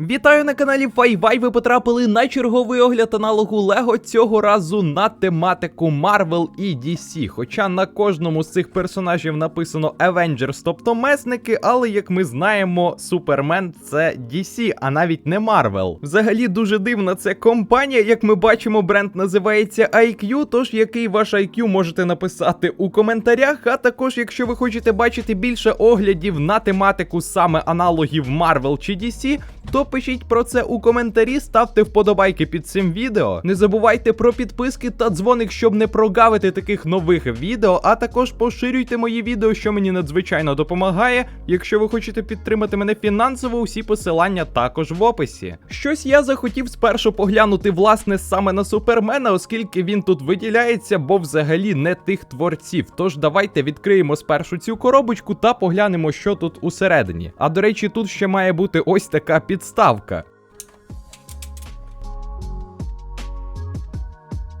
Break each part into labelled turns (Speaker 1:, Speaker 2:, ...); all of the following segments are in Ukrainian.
Speaker 1: Вітаю на каналі Файвай. Ви потрапили на черговий огляд аналогу Лего цього разу на тематику Marvel і DC. Хоча на кожному з цих персонажів написано Avengers, тобто месники, але як ми знаємо, Супермен це DC, а навіть не Marvel. Взагалі дуже дивна це компанія. Як ми бачимо, бренд називається IQ. Тож який ваш IQ можете написати у коментарях. А також, якщо ви хочете бачити більше оглядів на тематику саме аналогів Marvel чи DC, то пишіть про це у коментарі, ставте вподобайки під цим відео. Не забувайте про підписки та дзвоник, щоб не прогавити таких нових відео, а також поширюйте мої відео, що мені надзвичайно допомагає. Якщо ви хочете підтримати мене фінансово, усі посилання також в описі. Щось я захотів спершу поглянути власне саме на супермена, оскільки він тут виділяється, бо взагалі не тих творців. Тож давайте відкриємо спершу цю коробочку та поглянемо, що тут усередині. А до речі, тут ще має бути ось така підставка.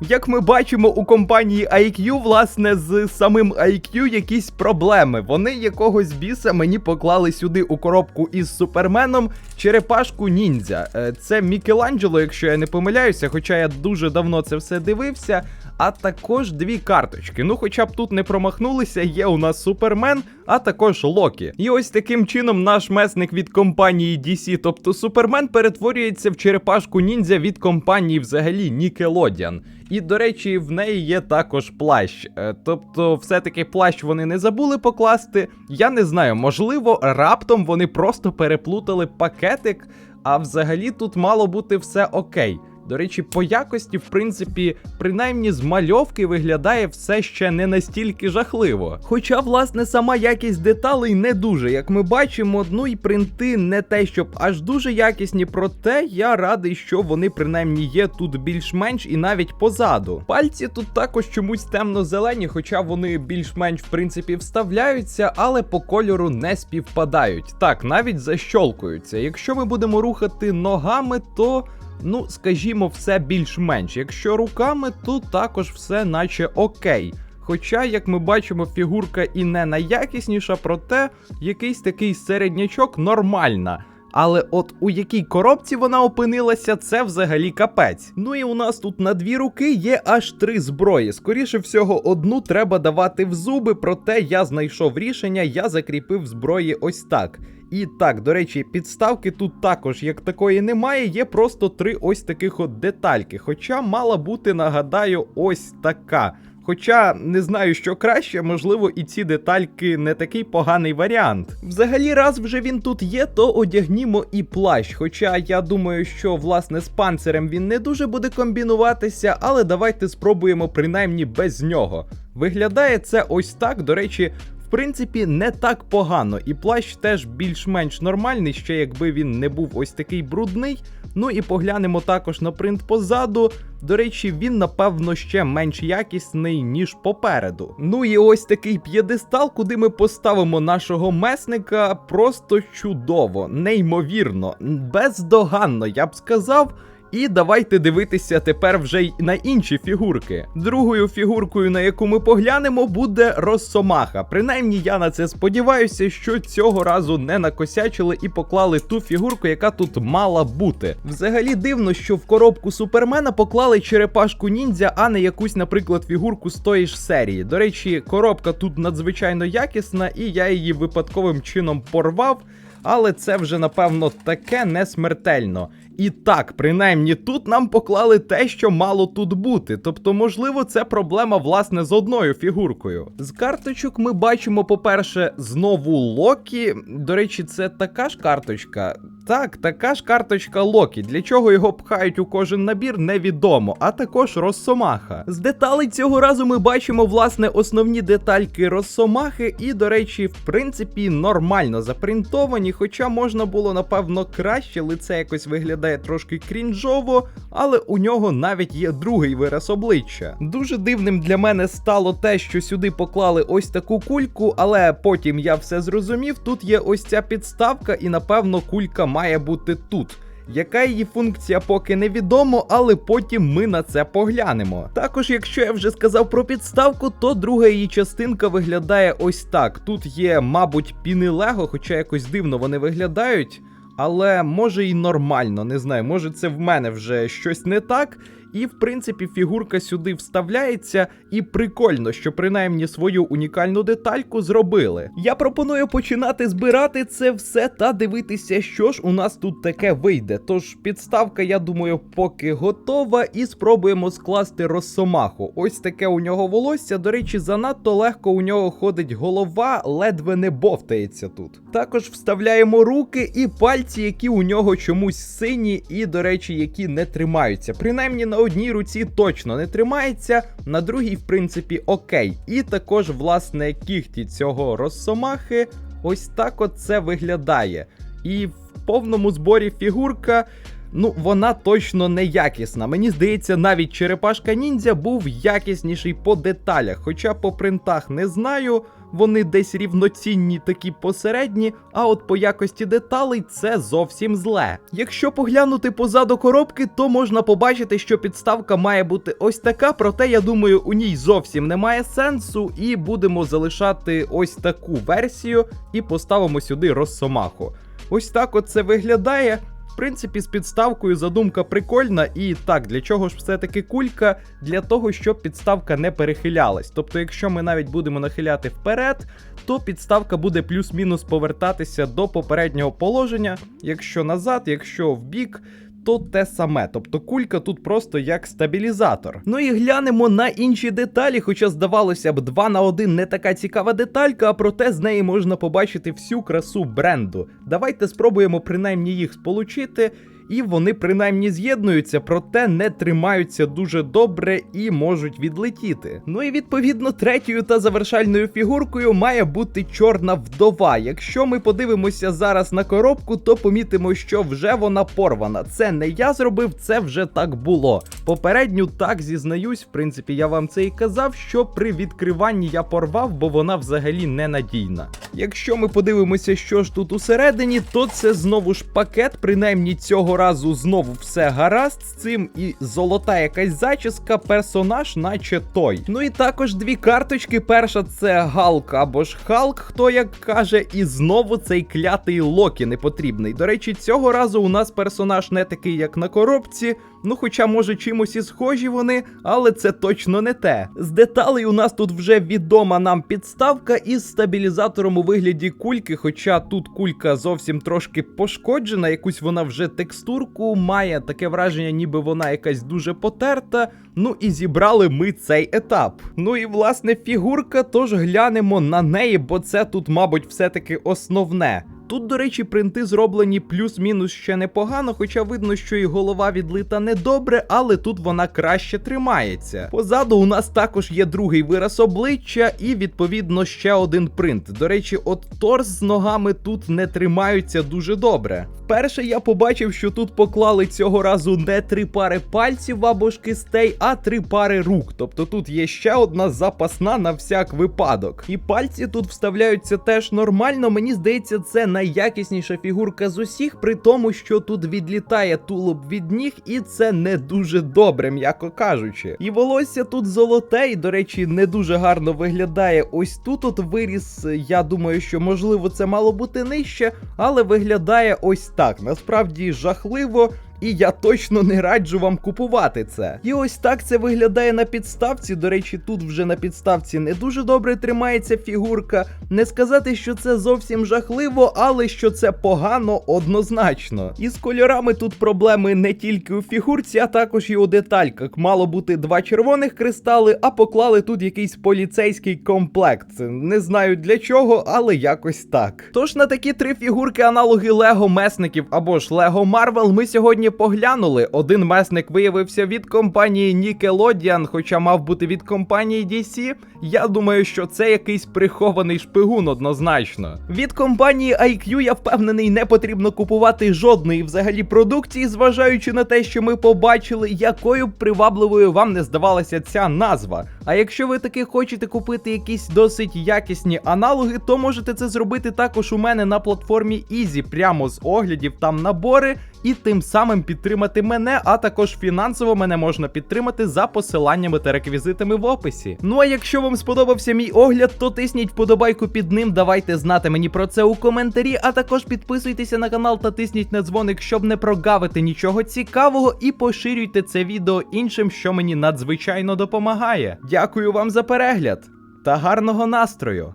Speaker 1: Як ми бачимо, у компанії IQ, власне, з самим IQ якісь проблеми. Вони якогось біса мені поклали сюди у коробку із суперменом черепашку ніндзя. Е, Це Мікеланджело, якщо я не помиляюся, хоча я дуже давно це все дивився. А також дві карточки. Ну, хоча б тут не промахнулися, є у нас Супермен, а також Локі. І ось таким чином наш месник від компанії DC, тобто Супермен, перетворюється в черепашку ніндзя від компанії взагалі Nickelodeon. І, до речі, в неї є також плащ. Е, Тобто, все-таки плащ вони не забули покласти. Я не знаю, можливо, раптом вони просто переплутали пакетик, а взагалі тут мало бути все окей. До речі, по якості, в принципі, принаймні з мальовки виглядає все ще не настільки жахливо. Хоча, власне, сама якість деталей не дуже, як ми бачимо, ну і принти не те, щоб аж дуже якісні, проте я радий, що вони принаймні є тут більш-менш і навіть позаду. Пальці тут також чомусь темно-зелені, хоча вони більш-менш в принципі вставляються, але по кольору не співпадають. Так, навіть защолкуються. Якщо ми будемо рухати ногами, то ну, скажімо, все більш-менш. Якщо руками, то також все наче окей. Хоча, як ми бачимо, фігурка і не найякісніша, проте якийсь такий середнячок нормальна. Але от у якій коробці вона опинилася, це взагалі капець. Ну і у нас тут на дві руки є аж три зброї. Скоріше всього, одну треба давати в зуби, проте я знайшов рішення, я закріпив зброї ось так. І так, до речі, підставки тут також як такої немає, є просто три ось таких от детальки. Хоча мала бути, нагадаю, ось така. Хоча не знаю, що краще, можливо, і ці детальки не такий поганий варіант. Взагалі, раз вже він тут є, то одягнімо і плащ. Хоча я думаю, що власне з панцирем він не дуже буде комбінуватися, але давайте спробуємо принаймні без нього. Виглядає це ось так, до речі. Принципі, не так погано, і плащ теж більш-менш нормальний, ще якби він не був ось такий брудний. Ну і поглянемо також на принт позаду. До речі, він, напевно, ще менш якісний, ніж попереду. Ну і ось такий п'єдестал, куди ми поставимо нашого месника, просто чудово, неймовірно, бездоганно, я б сказав. І давайте дивитися тепер вже й на інші фігурки. Другою фігуркою, на яку ми поглянемо, буде Росомаха. Принаймні я на це сподіваюся, що цього разу не накосячили і поклали ту фігурку, яка тут мала бути. Взагалі дивно, що в коробку Супермена поклали черепашку ніндзя, а не якусь, наприклад, фігурку з тої ж серії. До речі, коробка тут надзвичайно якісна, і я її випадковим чином порвав. Але це вже напевно таке не смертельно. І так, принаймні тут нам поклали те, що мало тут бути. Тобто, можливо, це проблема власне з одною фігуркою. З карточок ми бачимо, по-перше, знову Локі. До речі, це така ж карточка. Так, така ж карточка Локі. Для чого його пхають у кожен набір, невідомо, а також Росомаха. З деталей цього разу ми бачимо власне основні детальки Росомахи, і, до речі, в принципі, нормально запринтовані, хоча можна було, напевно, краще, лице якось виглядає трошки крінжово, але у нього навіть є другий вираз обличчя. Дуже дивним для мене стало те, що сюди поклали ось таку кульку, але потім я все зрозумів. Тут є ось ця підставка, і напевно кулька має бути тут. Яка її функція поки невідомо, але потім ми на це поглянемо. Також, якщо я вже сказав про підставку, то друга її частинка виглядає ось так. Тут є, мабуть, піни Лего, хоча якось дивно вони виглядають. Але може і нормально, не знаю, може це в мене вже щось не так. І, в принципі, фігурка сюди вставляється, і прикольно, що принаймні свою унікальну детальку зробили. Я пропоную починати збирати це все та дивитися, що ж у нас тут таке вийде. Тож підставка, я думаю, поки готова, і спробуємо скласти росомаху. Ось таке у нього волосся. До речі, занадто легко у нього ходить голова, ледве не бовтається тут. Також вставляємо руки і пальці, які у нього чомусь сині, і, до речі, які не тримаються. Принаймні на одній руці точно не тримається, на другій, в принципі, окей. І також, власне, кіхті цього росомахи. Ось так от це виглядає. І в повному зборі фігурка. Ну, вона точно не якісна. Мені здається, навіть черепашка ніндзя був якісніший по деталях. Хоча по принтах не знаю, вони десь рівноцінні, такі посередні, а от по якості деталей це зовсім зле. Якщо поглянути позаду коробки, то можна побачити, що підставка має бути ось така, проте я думаю, у ній зовсім немає сенсу, і будемо залишати ось таку версію і поставимо сюди розсомаху. Ось так от це виглядає. Принципі, з підставкою задумка прикольна, і так, для чого ж все-таки кулька? Для того, щоб підставка не перехилялась. Тобто, якщо ми навіть будемо нахиляти вперед, то підставка буде плюс-мінус повертатися до попереднього положення. Якщо назад, якщо в бік. То те саме, тобто кулька тут просто як стабілізатор. Ну і глянемо на інші деталі, хоча здавалося б, 2 на 1 не така цікава деталька, а проте з неї можна побачити всю красу бренду. Давайте спробуємо принаймні їх сполучити. І вони принаймні з'єднуються, проте не тримаються дуже добре і можуть відлетіти. Ну і відповідно третьою та завершальною фігуркою має бути чорна вдова. Якщо ми подивимося зараз на коробку, то помітимо, що вже вона порвана. Це не я зробив, це вже так було. Попередню так зізнаюсь, в принципі, я вам це і казав, що при відкриванні я порвав, бо вона взагалі ненадійна. Якщо ми подивимося, що ж тут усередині, то це знову ж пакет, принаймні цього разу знову все гаразд з цим, і золота якась зачіска, персонаж, наче той. Ну і також дві карточки. Перша це Галк або ж Халк, хто як каже, і знову цей клятий Локі непотрібний. До речі, цього разу у нас персонаж не такий, як на коробці. Ну, хоча, може, чимось і схожі вони, але це точно не те. З деталей у нас тут вже відома нам підставка із стабілізатором у вигляді кульки, хоча тут кулька зовсім трошки пошкоджена, якусь вона вже текстурку має, таке враження, ніби вона якась дуже потерта. Ну і зібрали ми цей етап. Ну і власне фігурка, тож глянемо на неї, бо це тут, мабуть, все-таки основне. Тут, до речі, принти зроблені плюс-мінус ще непогано, хоча видно, що і голова відлита недобре, але тут вона краще тримається. Позаду у нас також є другий вираз обличчя і, відповідно, ще один принт. До речі, от торс з ногами тут не тримаються дуже добре. Вперше я побачив, що тут поклали цього разу не три пари пальців або ж кистей, а три пари рук. Тобто тут є ще одна запасна на всяк випадок. І пальці тут вставляються теж нормально. Мені здається, це найякісніша фігурка з усіх, при тому, що тут відлітає тулуб від ніг, і це не дуже добре, м'яко кажучи. І волосся тут золоте, і, до речі, не дуже гарно виглядає. Ось тут от виріс. Я думаю, що можливо це мало бути нижче, але виглядає ось так. Насправді жахливо. І я точно не раджу вам купувати це. І ось так це виглядає на підставці. До речі, тут вже на підставці не дуже добре тримається фігурка. Не сказати, що це зовсім жахливо, але що це погано однозначно. І з кольорами тут проблеми не тільки у фігурці, а також і у детальках. Мало бути два червоних кристали, а поклали тут якийсь поліцейський комплект. Не знаю для чого, але якось так. Тож на такі три фігурки аналоги Лего месників або ж Лего Марвел ми сьогодні поглянули. Один месник виявився від компанії Nickelodeon, хоча мав бути від компанії DC. Я думаю, що це якийсь прихований шпигун однозначно. Від компанії IQ я впевнений, не потрібно купувати жодної взагалі продукції, зважаючи на те, що ми побачили, якою привабливою вам не здавалася ця назва. А якщо ви таки хочете купити якісь досить якісні аналоги, то можете це зробити також у мене на платформі Easy, прямо з оглядів там набори. І тим самим підтримати мене, а також фінансово мене можна підтримати за посиланнями та реквізитами в описі. Ну а якщо вам сподобався мій огляд, то тисніть вподобайку під ним, давайте знати мені про це у коментарі, а також підписуйтеся на канал та тисніть на дзвоник, щоб не прогавити нічого цікавого, і поширюйте це відео іншим, що мені надзвичайно допомагає. Дякую вам за перегляд та гарного настрою!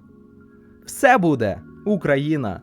Speaker 1: Все буде, Україна!